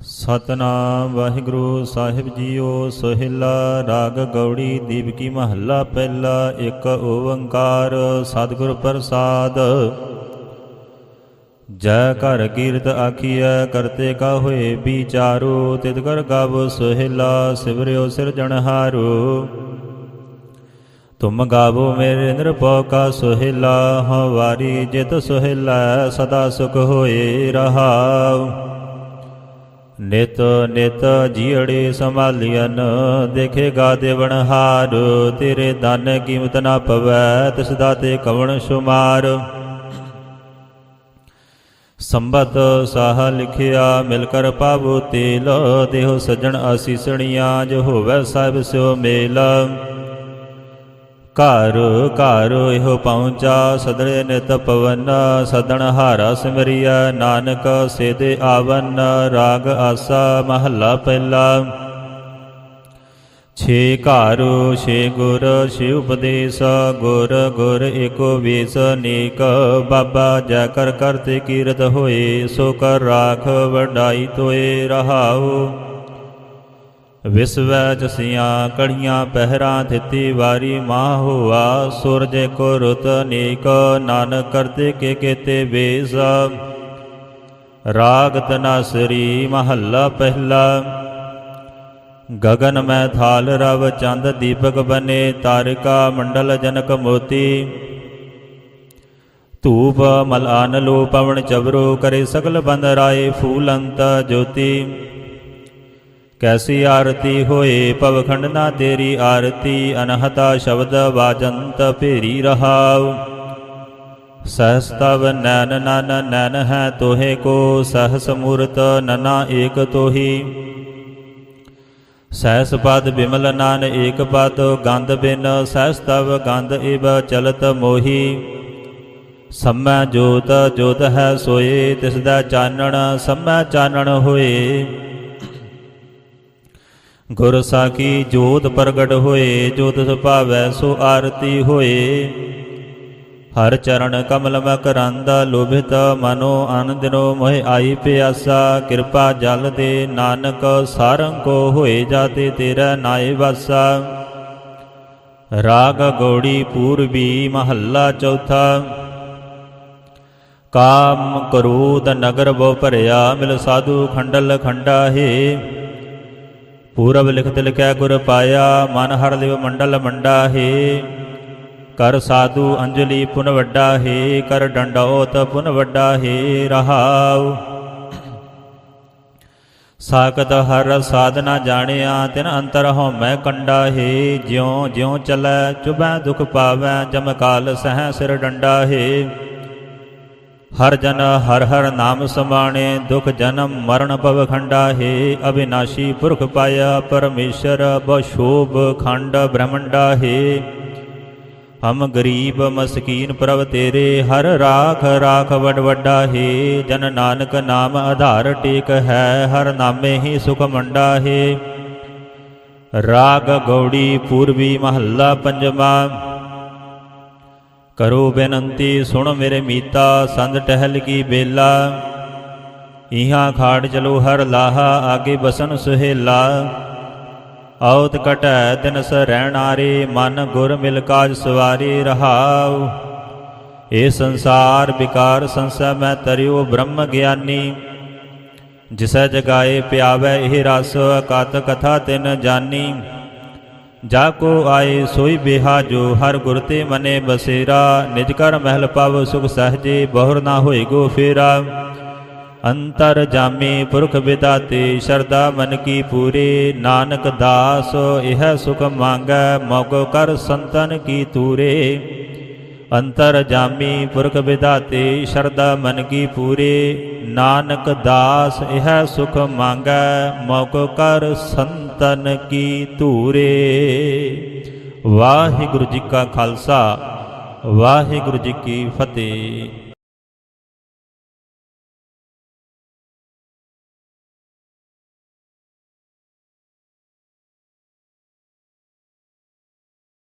ਸਤਨਾਮ ਵਾਹਿਗੁਰੂ ਸਾਹਿਬ ਜੀਓ, ਸੋਹਿਲਾ ਰਾਗ ਗੌੜੀ ਦੀਪਕੀ ਮਹੱਲਾ ਪਹਿਲਾ, ਇੱਕ ਓੰਕਾਰ ਸਤਿਗੁਰ ਪ੍ਰਸਾਦ। ਜੈ ਘਰ ਕੀਰਤ ਆਖੀਐ ਕਰਤੇ ਕਾ ਹੋਏ ਵਿਚਾਰੋ, ਤਿਤ ਕਰ ਗਾਵੋ ਸੋਹਿਲਾ, ਸਿਵਰਿਓ ਸਿਰਜਣਹਾਰੋ ਤੁਮ ਗਾਵੋ ਮੇਰੇ ਨਿਰਭਉ ਕਾ ਸੁਹਿਲਾ ਹਵਾਰੀ ਜਿਤ ਸੁਹਿਲਾ, ਸਦਾ ਸੁਖ ਹੋਏ ਰਹਾਉ। ਨਿਤ ਨਿਤ ਜੀੜੇ ਸੰਭਾਲੀਐਨ ਦੇਖੇਗਾ ਦੇਵਨਹਾਰ ਤੇਰੇ ਦਾਨ ਕੀਮਤ ਨਾ ਪਵੈ, ਤਿਸ ਦਾ ਤੇ ਕਵਣ ਸ਼ੁਮਾਰ। ਸੰਬਤ ਸਾਹ ਲਿਖਿਆ, ਮਿਲ ਕਰ ਪਾਵੋ ਤੇਲ, ਦੇਹੁ ਸਜਣ ਆਸੀਸਣੀਆਂ, ਜੋ ਹੋਵੇ ਸਾਹਿਬ ਸਿਓ ਮੇਲਾ। ਘਰ ਘਰ ਇਹੋ ਪਹੁੰਚਾ ਸਦਰੇ ਨਿਤ ਪਵਨ, ਸਦਣ ਹਾਰਾ ਸਿਮਰਿਆ ਨਾਨਕ ਸੇਦੇ ਆਵਨ, ਰਾਗ ਆਸਾ ਮਹੱਲਾ ਪਹਿਲਾ। ਛੇ ਘਰ, ਛੇ ਗੁਰ, ਛੇ ਉਪਦੇਸ਼, ਗੁਰ ਗੁਰ ਏਕੋ ਵੇਸ, ਨੇਕ ਬਾਬਾ ਜੈ ਕਰ ਕਰਤੇ ਕੀਰਤ ਹੋਏ, ਸੋ ਕਰ ਰਾਖ ਵਡਾਈ ਤੋਏ ਰਹਾਉ। ਵਿਸਵੈ ਜਸੀਆਂ ਕੜੀਆਂ ਪਹਿਰਾ ਥਿਤੀ ਵਾਰੀ ਮਾਹ ਹੋਆ ਸੂਰਜ ਕੋ ਰੁਤ ਨੇਕ ਨਾਨਕ ਕਰਤੇ ਕੇ ਕੇਤੇ ਵੇਸ ਰਾਗ ਤਨਾਸਰੀ ਮਹੱਲਾ ਪਹਿਲਾ। ਗਗਨ ਮੈਂ ਥਾਲ ਰਵ ਚੰਦ ਦੀਪਕ ਬਨੇ ਤਾਰਿਕਾ ਮੰਡਲ ਜਨਕ ਮੋਤੀ। ਧੂਪ ਮਲਾਨ ਲੋ ਪਵਨ ਚਵਰੋ, ਕਰੇ ਸਗਲ ਬੰਦ ਰਾਏ ਫੂਲੰਤ ਜੋਤੀ। ਕੈਸੀ ਆਰਤੀ ਹੋਏ ਪਵਖੰਡ ਨਾ ਤੇਰੀ ਆਰਤੀ, ਅਨਹਤਾ ਸ਼ਬਦ ਵਾਜੰਤ ਭੇਰੀ ਰਹਾਉ। ਸਹਸਤਵ ਨੈਨ ਨਨ ਨੈਨ ਹੈ ਤੋਹੇ ਕੋ, ਸਹਸ ਮੂਰਤ ਨਨਾ ਏਕ ਤੋਹੀ। ਸਹਸ ਪਦ ਬਿਮਲ ਨਾਨ ਏਕ ਪਦ ਗੰਧ ਬਿਨ ਸਹਸਤਵ ਗੰਧ ਇਵ ਚਲਤ ਮੋਹੀ। ਸਮੈ ਜੋਤ ਜੋਤ ਹੈ ਸੋਏ, ਤਿਸ ਦਾ ਚਾਨਣ, ਸਮੈ ਚਾਨਣ ਹੋਏ। ਗੁਰ ਸਾਖੀ ਜੋਤ ਪ੍ਰਗਟ ਹੋਏ, ਜੋਤ ਸੁਭਾਵੈ ਸੋ ਆਰਤੀ ਹੋਏ। ਹਰ ਚਰਨ ਕਮਲ ਮਕਰੰਦ ਲੋਭਿਤ ਮਨੋ ਅਨ ਦਿਨੋ ਮੋਹਿ ਆਈ ਪਿਆਸਾ। ਕਿਰਪਾ ਜਲ ਦੇ ਨਾਨਕ ਸਾਰੰ ਕੋ ਹੋਏ, ਜਾਤੇ ਤੇਰਾ ਨਾਏ ਵਾਸਾ। ਰਾਗ ਗੌੜੀ ਪੂਰਬੀ ਮਹੱਲਾ ਚੌਥਾ। ਕਾਮ ਕਰੂਦ ਨਗਰ ਬੋ ਭਰਿਆ, ਮਿਲ ਸਾਧੂ ਖੰਡਲ ਖੰਡਾ ਹੈ। ਪੂਰਬ ਲਿਖਤ ਲਿਖਿਆ ਗੁਰ ਪਾਇਆ, ਮਨ ਹਰ ਲਿਵ ਮੰਡਲ ਮੰਡਾ ਹੈ ਕਰ ਸਾਧੂ ਅੰਜਲੀ ਪੁਨ ਵੱਡਾ ਹੈ ਕਰ ਡੰਡੋਤ ਪੁਨ ਵੱਡਾ ਹੈ ਰਹਾਉ। ਸਾਖਤ ਹਰ ਸਾਧਨਾ ਜਾਣਿਆ, ਤਿਨ ਅੰਤਰ ਹਉਮੈ ਕੰਡਾ ਹੈ ਜਿਉ ਜਿਉ ਚਲੈ ਚੁਬੈ ਦੁਖ ਪਾਵੈ, ਜਮ ਕਾਲ ਸਹਿ ਸਿਰ ਡੰਡਾ ਹੈ ਹਰ ਜਨ ਹਰ ਹਰ ਨਾਮ ਸਮਾਣੇ ਦੁਖ ਜਨਮ ਮਰਨ ਭਵ ਖੰਡਾ, ਹੈ ਅਬਿਨਾਸ਼ੀ ਪੁਰਖ ਪਾਇਆ ਪਰਮੇਸ਼ਰ, ਬਸ਼ੋਭ ਖੰਡ ਬ੍ਰਹਮੰਡਾ, ਹੈ। ਹਮ ਗਰੀਬ ਮਸਕੀਨ ਪ੍ਰਭ ਤੇਰੇ, ਹਰ ਰਾਖ ਰਾਖ ਵਡ ਵੱਡਾ, ਹੈ। ਜਨ ਨਾਨਕ ਨਾਮ ਆਧਾਰ ਟੇਕ ਹੈ, ਹਰ ਨਾਮੇ ਹੀ ਸੁਖ ਮੰਡਾ, ਹੈ। ਰਾਗ ਗੌੜੀ ਪੂਰਬੀ ਮਹੱਲਾ ਪੰਜਵਾ ਕਰੋ ਬੇਨੰਤੀ, ਸੁਣ ਮੇਰੇ ਮੀਤਾ, ਸੰਦ ਟਹਿਲ ਕੀ ਬੇਲਾ। ਇਹਾਂ ਖਾੜ ਚਲੋ ਹਰ ਲਾਹਾ, ਆਗੇ ਬਸਨ ਸੁਹੇਲਾ। ਔਤ ਕਟੈ ਤਿਨਸ ਰਹਿਣਾਰੇ ਮਨ ਗੁਰ ਮਿਲ ਕਾਜ ਸਵਾਰੀ ਰਹਾਉ। ਇਹ ਸੰਸਾਰ ਵਿਕਾਰ ਸੰਸੈ ਮੈਂ ਤਰਿਓ ਬ੍ਰਹਮ ਗਿਆਨੀ। ਜਿਸੈ ਜਗਾਏ ਪਿਆਵੈ ਇਹ ਰਸ, ਅਕਤ ਕਥਾ ਤਿਨ ਜਾਨੀ। ਜਾ ਕੋ ਆਏ ਸੋਈ ਬਿਹਾ ਜੋ ਹਰ ਗੁਰ ਤੇ ਮਨੇ ਬਸੇਰਾ ਨਿਜ ਕਰ ਮਹਿਲ ਪਵ ਸੁਖ ਸਹਜੇ ਬਹੁਰ ਨਾ ਹੋਏ ਗੋ ਫੇਰਾ ਅੰਤਰ ਜਾਮੇ ਪੁਰਖ ਵਿਦਾਤੇ ਸ਼ਰਦਾ ਮਨ ਕੀ ਪੂਰੇ ਨਾਨਕ ਦਾਸ ਇਹ ਸੁਖ ਮੰਗੈ ਮੌਕੋ ਕਰ ਸੰਤਨ ਕੀ ਤੂਰੇ ਅੰਤਰ ਜਾਮੀ ਪੁਰਖ ਵਿਦਾਤੇ ਸ਼ਰਦਾ ਮਨ ਕੀ ਪੂਰੇ ਨਾਨਕ ਦਾਸ ਇਹ ਸੁਖ ਮੰਗੈ ਮੌਕੋ ਕਰ ਤਨ ਕੀ ਧੂਰੇ। ਵਾਹਿਗੁਰੂ ਜੀ ਕਾ ਖਾਲਸਾ ਵਾਹਿਗੁਰੂ ਜੀ ਕੀ ਫਤਿਹ।